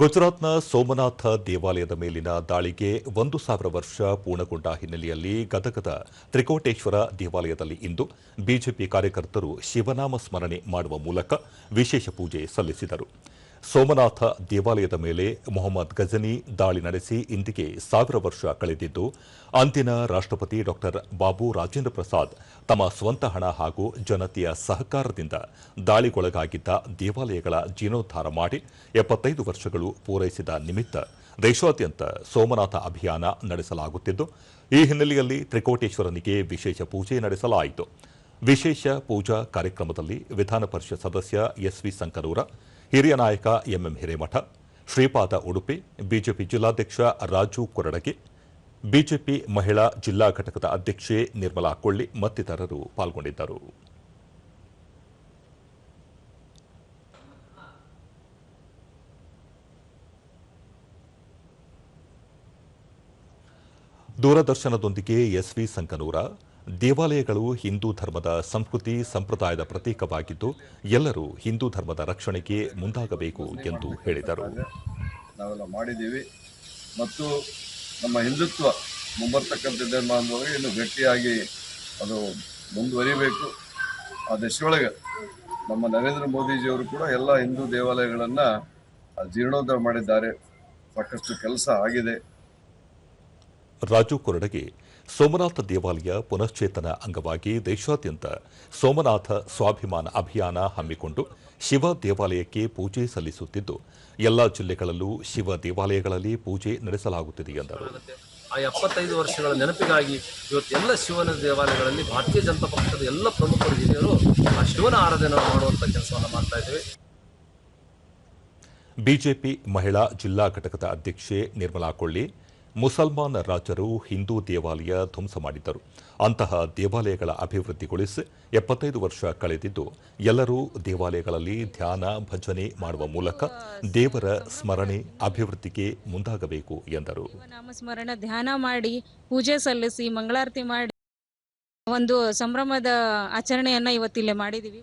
ಗುಜರಾತ್ನ ಸೋಮನಾಥ ದೇವಾಲಯದ ಮೇಲಿನ ದಾಳಿಗೆ ಒಂದು ಸಾವಿರ ವರ್ಷ ಪೂರ್ಣಗೊಂಡ ಹಿನ್ನೆಲೆಯಲ್ಲಿ ಗದಗದ ತ್ರಿಕೋಟೇಶ್ವರ ದೇವಾಲಯದಲ್ಲಿ ಇಂದು ಬಿಜೆಪಿ ಕಾರ್ಯಕರ್ತರು ಶಿವನಾಮ ಸ್ಮರಣೆ ಮಾಡುವ ಮೂಲಕ ವಿಶೇಷ ಪೂಜೆ ಸಲ್ಲಿಸಿದರು. ಸೋಮನಾಥ ದೇವಾಲಯದ ಮೇಲೆ ಮೊಹಮ್ಮದ್ ಗಜನಿ ದಾಳಿ ನಡೆಸಿ ಇಂದಿಗೆ ಸಾವಿರ ವರ್ಷ ಕಳೆದಿದ್ದು, ಅಂದಿನ ರಾಷ್ಟ್ರಪತಿ ಡಾಕ್ಟರ್ ಬಾಬು ರಾಜೇಂದ್ರ ಪ್ರಸಾದ್ ತಮ್ಮ ಸ್ವಂತ ಹಣ ಹಾಗೂ ಜನತೆಯ ಸಹಕಾರದಿಂದ ದಾಳಿಗೊಳಗಾಗಿದ್ದ ದೇವಾಲಯಗಳ ಜೀರ್ಣೋದ್ಧಾರ ಮಾಡಿ ಎಪ್ಪತ್ತೈದು ವರ್ಷಗಳು ಪೂರೈಸಿದ ನಿಮಿತ್ತ ದೇಶಾದ್ಯಂತ ಸೋಮನಾಥ ಅಭಿಯಾನ ನಡೆಸಲಾಗುತ್ತಿದ್ದು, ಈ ಹಿನ್ನೆಲೆಯಲ್ಲಿ ತ್ರಿಕೋಟೇಶ್ವರನಿಗೆ ವಿಶೇಷ ಪೂಜೆ ನಡೆಸಲಾಯಿತು. ವಿಶೇಷ ಪೂಜಾ ಕಾರ್ಯಕ್ರಮದಲ್ಲಿ ವಿಧಾನ ಪರಿಷತ್ ಸದಸ್ಯ ಎಸ್ವಿ ಸಂಕನೂರ ಹಿರಿಯ ನಾಯಕ ಎಂಎಂ ಹಿರೇಮಠ, ಶ್ರೀಪಾದ ಉಡುಪಿ, ಬಿಜೆಪಿ ಜಿಲ್ಲಾಧ್ಯಕ್ಷ ರಾಜು ಕೊರಡಗಿ, ಬಿಜೆಪಿ ಮಹಿಳಾ ಜಿಲ್ಲಾ ಘಟಕದ ಅಧ್ಯಕ್ಷೆ ನಿರ್ಮಲಾ ಕೊಳ್ಳಿ ಮತ್ತಿತರರು ಪಾಲ್ಗೊಂಡಿದ್ದರು. ದೂರದರ್ಶನದೊಂದಿಗೆ ಎಸ್ವಿ ಸಂಕನೂರ ದೇವಾಲಯಗಳು ಹಿಂದೂ ಧರ್ಮದ ಸಂಸ್ಕೃತಿ ಸಂಪ್ರದಾಯದ ಪ್ರತೀಕವಾಗಿದ್ದು ಎಲ್ಲರೂ ಹಿಂದೂ ಧರ್ಮದ ರಕ್ಷಣೆಗೆ ಮುಂದಾಗಬೇಕು ಎಂದು ಹೇಳಿದರು. ನಾವೆಲ್ಲ ಮಾಡಿದ್ದೀವಿ. ಮತ್ತು ನಮ್ಮ ಹಿಂದುತ್ವ ಮುಂಬರ್ತಕ್ಕಂಥ ದಿನಮಾನದೊಳಗೆ ಇನ್ನು ಗಟ್ಟಿಯಾಗಿ ಅದು ಮುಂದುವರಿಬೇಕು. ಆ ದೇಶದೊಳಗೆ ನಮ್ಮ ನರೇಂದ್ರ ಮೋದಿಜಿಯವರು ಕೂಡ ಎಲ್ಲ ಹಿಂದೂ ದೇವಾಲಯಗಳನ್ನು ಜೀರ್ಣೋದ್ಧಾರ ಮಾಡಿದ್ದಾರೆ. ಸಾಕಷ್ಟು ಕೆಲಸ ಆಗಿದೆ. ರಾಜು ಕೊರಡಗೆ ಸೋಮನಾಥ ದೇವಾಲಯ ಪುನಶ್ಚೇತನ ಅಂಗವಾಗಿ ದೇಶಾದ್ಯಂತ ಸೋಮನಾಥ ಸ್ವಾಭಿಮಾನ ಅಭಿಯಾನ ಹಮ್ಮಿಕೊಂಡು ಶಿವ ದೇವಾಲಯಕ್ಕೆ ಪೂಜೆ ಸಲ್ಲಿಸುತ್ತಿದ್ದು ಎಲ್ಲಾ ಜಿಲ್ಲೆಗಳಲ್ಲೂ ಶಿವ ದೇವಾಲಯಗಳಲ್ಲಿ ಪೂಜೆ ನಡೆಸಲಾಗುತ್ತಿದೆ ಎಂದರು. ಆ ಎಪ್ಪತ್ತೈದು ವರ್ಷಗಳ ನೆನಪಿಗಾಗಿ ಇವತ್ತು ಎಲ್ಲ ಶಿವನ ದೇವಾಲಯಗಳಲ್ಲಿ ಭಾರತೀಯ ಜನತಾ ಪಕ್ಷದ ಎಲ್ಲ ಪ್ರಮುಖ ಹಿರಿಯರು ಆ ಶಿವನ ಆರಾಧನೆ ಮಾಡುವಂಥ ಕೆಲಸವನ್ನು ಮಾಡ್ತಾ ಇದ್ದೇವೆ. ಬಿಜೆಪಿ ಮಹಿಳಾ ಜಿಲ್ಲಾ ಘಟಕದ ಅಧ್ಯಕ್ಷೆ ನಿರ್ಮಲಾ ಕೊಳ್ಳಿ ಮುಸಲ್ಮಾನ ರಾಜರು ಹಿಂದೂ ದೇವಾಲಯ ಧ್ವಂಸ ಮಾಡಿದ್ದರು. ಅಂತಹ ದೇವಾಲಯಗಳ ಅಭಿವೃದ್ಧಿಗೊಳಿಸಿ ಎಪ್ಪತ್ತೈದು ವರ್ಷ ಕಳೆದಿದ್ದು, ಎಲ್ಲರೂ ದೇವಾಲಯಗಳಲ್ಲಿ ಧ್ಯಾನ, ಭಜನೆ ಮಾಡುವ ಮೂಲಕ ದೇವರ ಸ್ಮರಣೆ, ಅಭಿವೃದ್ಧಿಗೆ ಮುಂದಾಗಬೇಕು ಎಂದರು. ನಾಮಸ್ಮರಣ ಧ್ಯಾನ ಮಾಡಿ, ಪೂಜೆ ಸಲ್ಲಿಸಿ, ಮಂಗಳಾರತಿ ಮಾಡಿ ಒಂದು ಸಂಭ್ರಮದ ಆಚರಣೆಯನ್ನ ಇವತ್ತಿಲ್ಲೇ ಮಾಡಿದೀವಿ.